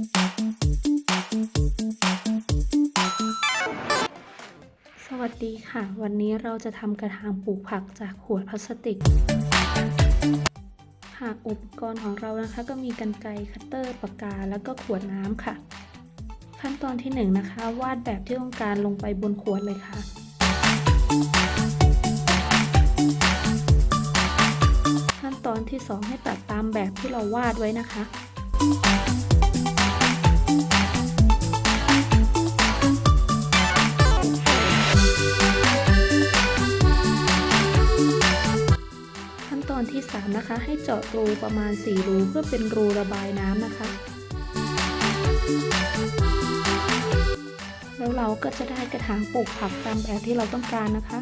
สวัสดีค่ะ วันนี้เราจะทำกระถางปลูกผักจากขวดพลาสติกค่ะอุปกรณ์ของเรานะคะ ก็มีกันไกรคัตเตอร์ปากกาแล้วก็ขวดน้ำค่ะ ขั้นตอนที่1นงนะคะ วาดแบบที่ต้องการลงไปบนขวดเลยค่ะขั้นตอนที่ 2 ให้ตัดตามแบบที่เราวาดไว้นะคะ อนที่ 3 นะคะ ให้เจาะรูประมาณ 4 รูเพื่อเป็นรูระบายน้ำนะคะ แล้วเราก็จะได้กระถางปลูกผักตามแบบที่เราต้องการนะคะ